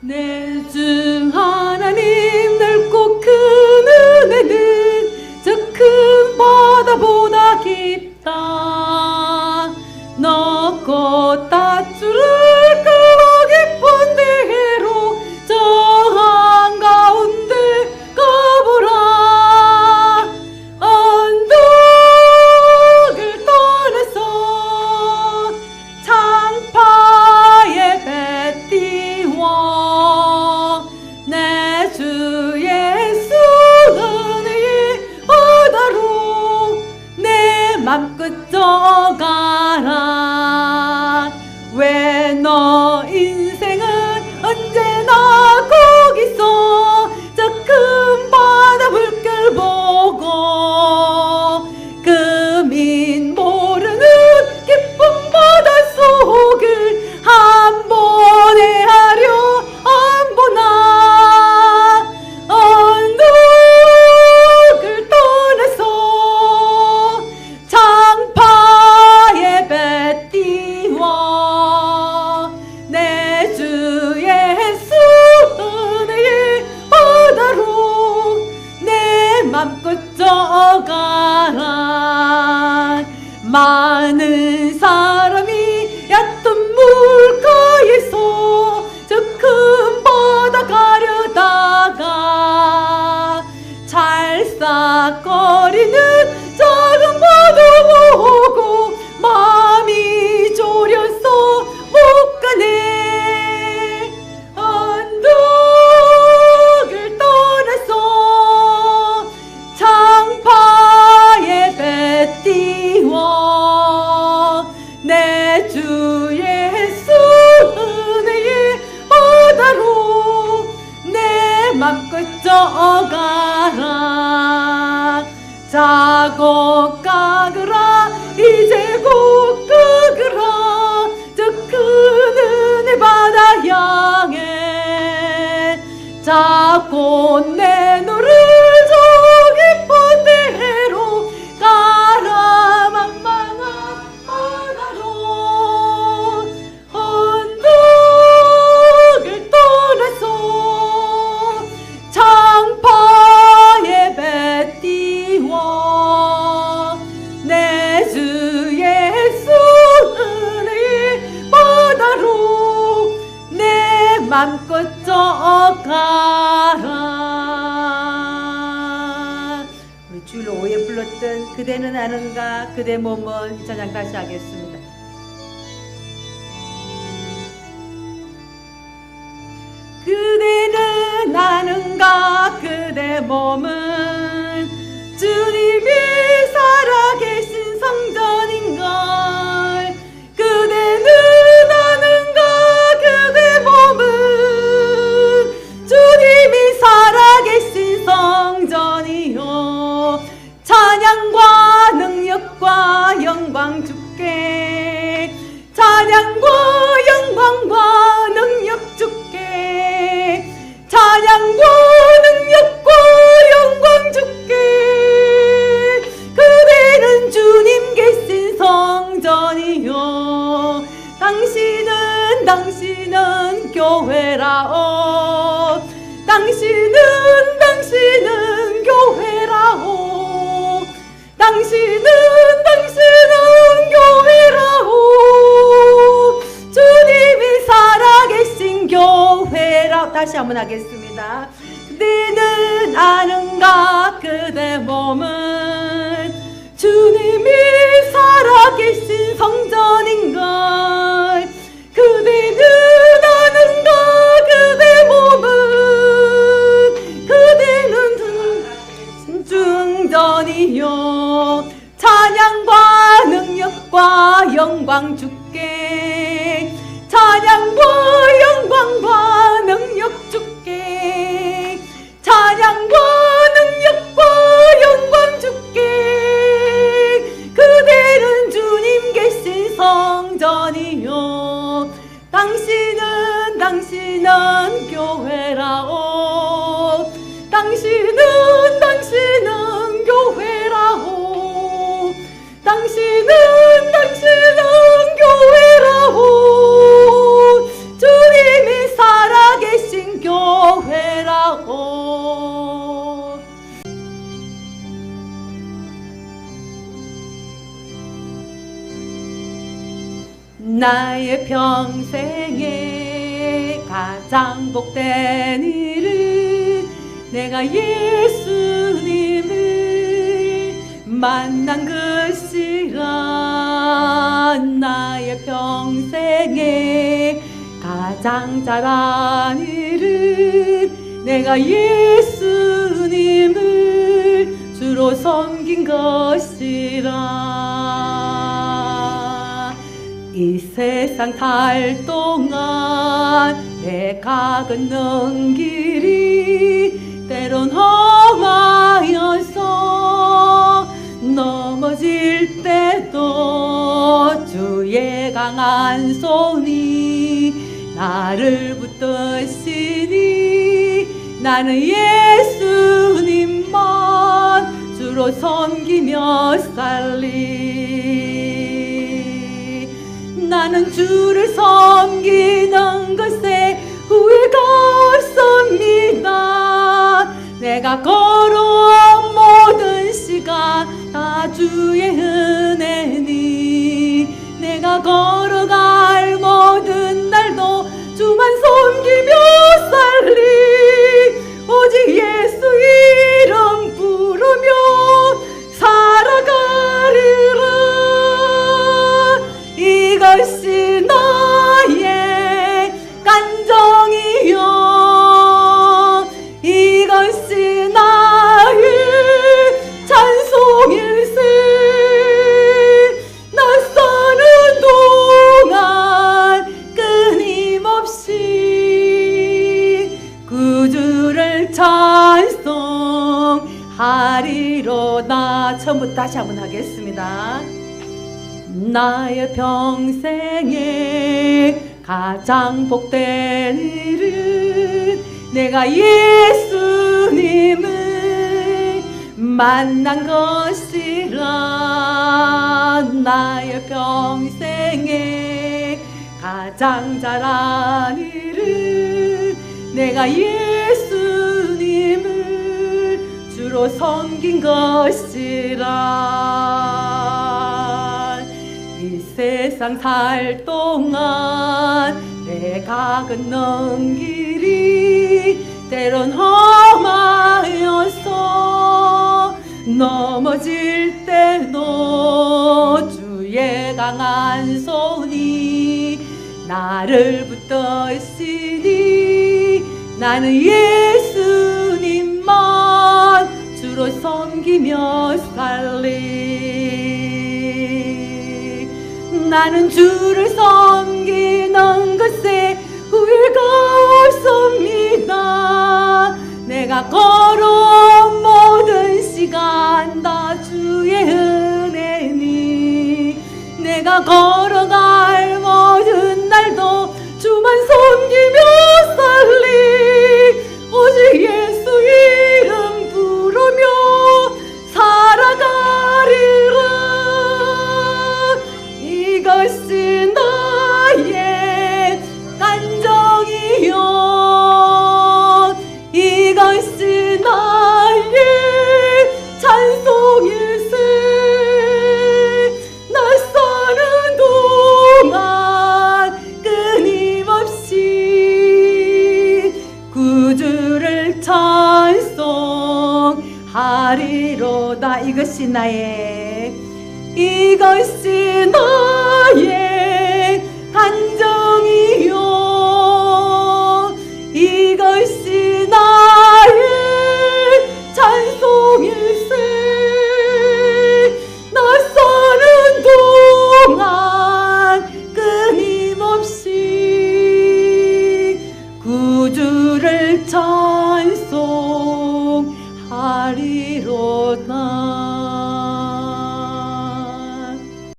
내 주 하나님 넓고 큰 은혜는 저 큰 바다보다 깊다 가라. 자고 가그라 이제 곧 가그라. 저큰 은혜 바다 향해 자고 그대는 아는가? 그대 몸은 이 찬양 다시 하겠습니다. 그대는 아는가? 그대 몸은 주께 찬양과 영광과 능력 주께 찬양과 능력과 영광 주께 그대는 주님 계신 성전이요 당신은 당신은 교회라오 당신은 당신은 교회라오 당신은 다시 한번 하겠습니다. 그대는 아는가 그대 몸은 주님이 살아계신 성전인 걸. 그대는 아는가 그대 몸은 그대는 중- 중전이요. 찬양과 능력과 영광 주께 찬양과 영광과 능력 주께 찬양과 능력과 영광 주께 그대는 주님 계신 성전이요 당신은 당신은 교회라오 나의 평생에 가장 복된 일은 내가 예수님을 만난 것이라 나의 평생에 가장 잘한 일은 내가 예수님을 주로 섬긴 것이라 이 세상 살 동안 내가 걷는 길이 때론 험하여서 넘어질 때도 주의 강한 손이 나를 붙드시니 나는 예수님만 주로 섬기며 살리 나는 주를 섬기는 것에 후회가 없습니다. 내가 걸어온 모든 시간 다 주의 은혜니. 내가 걸어갈 나의 평생에 가장 복된 일은 내가 예수님을 만난 것이라. 나의 평생에 가장 잘한 일은 내가 예수님을 주로 섬긴 것이라. 이 세상 살 동안 내가 걷는 길이 때론 험하여서 넘어질 때도 주의 강한 손이 나를 붙드시니 나는 예수님만 주로 섬기며 살리 나는 주를 섬기는 것에 후회가 없습니다. 내가 걸어온 모든 시간 다 주의 은혜니. 내가 걸어 주를 찬송하리로다. 이것이 나의 이것이 나의 간정이요. 이것이